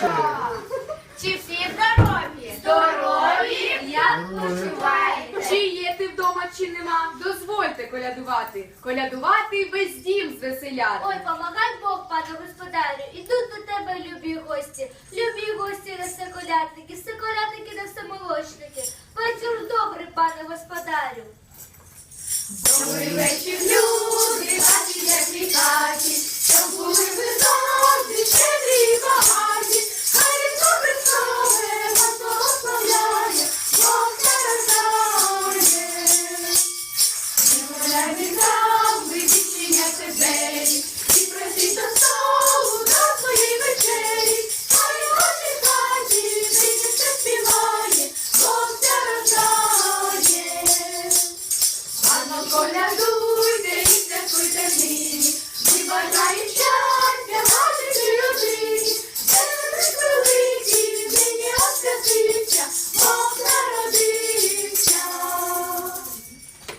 большое. Чи всі здорові? Здорові! Як почуваєте? Чи є ти вдома, чи нема? Дозвольте колядувати. Колядувати весь дім звеселяти. Ой, помагай Бог, пане господарю, ідуть до тебе любі гості. Любі гості на соколятники, соколятники на всемолочники. Вечір добрий, пане господарю. Добрий вечір, люди, хаті для хаті, щоб були ви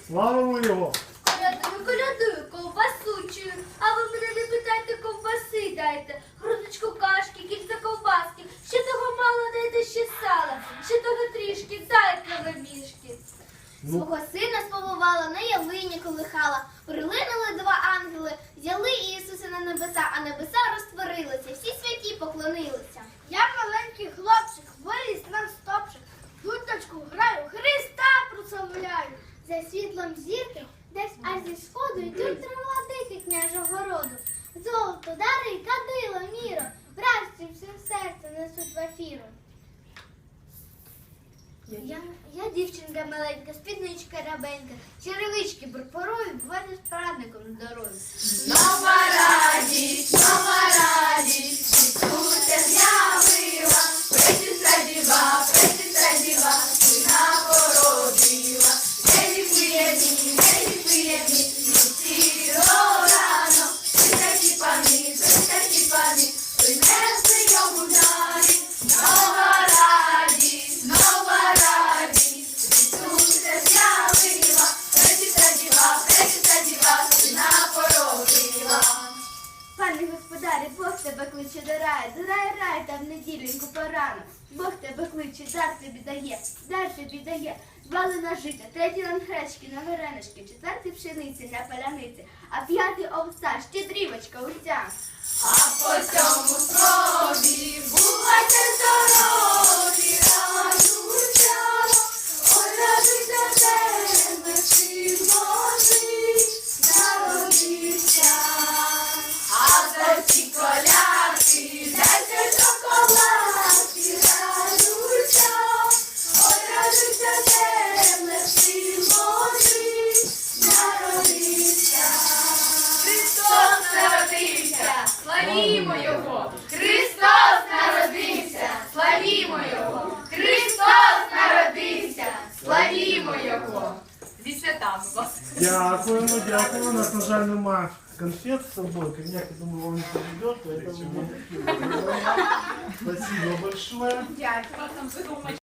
Слава його! Колядую, колядую, ковбасу чую. А ви мене не питайте, ковбаси дайте. Грудочку кашки, кілька ковбаски. Ще того мало дайте ще сала. Ще того трішки, дайте ви мішки. Ну, Свого сина сповувала, на ялині колихала. Прилинули два ангели, взяли Ісуса на небеса, а небеса розтворилися, всі святі поклонилися. Я маленький хлопчик, виріс на стопчик, дудочку граю. За світлом зірки, десь аж зі сходу йдуть три владики княжого роду. Золото, дари, кадило, міро, братці всім серце несуть в ефіру. Я, я дівчинка маленька, спідничка рабенька, черевички пурпурові, бувайте з праздником здорові. Нова нова радість, кличе до раю, до раю рай там неділеньку порано. Бог тебе кличе, дар тобі дає, дар тобі дає. Два на життя, третій лан гречки на варенички, четвертий пшениці на паляниці, а п'ятий овса, щедрівочка уся. А по цьому слові славімо Його! Христос народився, славімо Його! Христос народився, славімо Його! Зі святами вас! Дякуємо, дякуємо. У нас, на жаль, нема конфет з собою. Коньяк, я думаю, вам не подойдет, поэтому Спасибо большое. Дякую.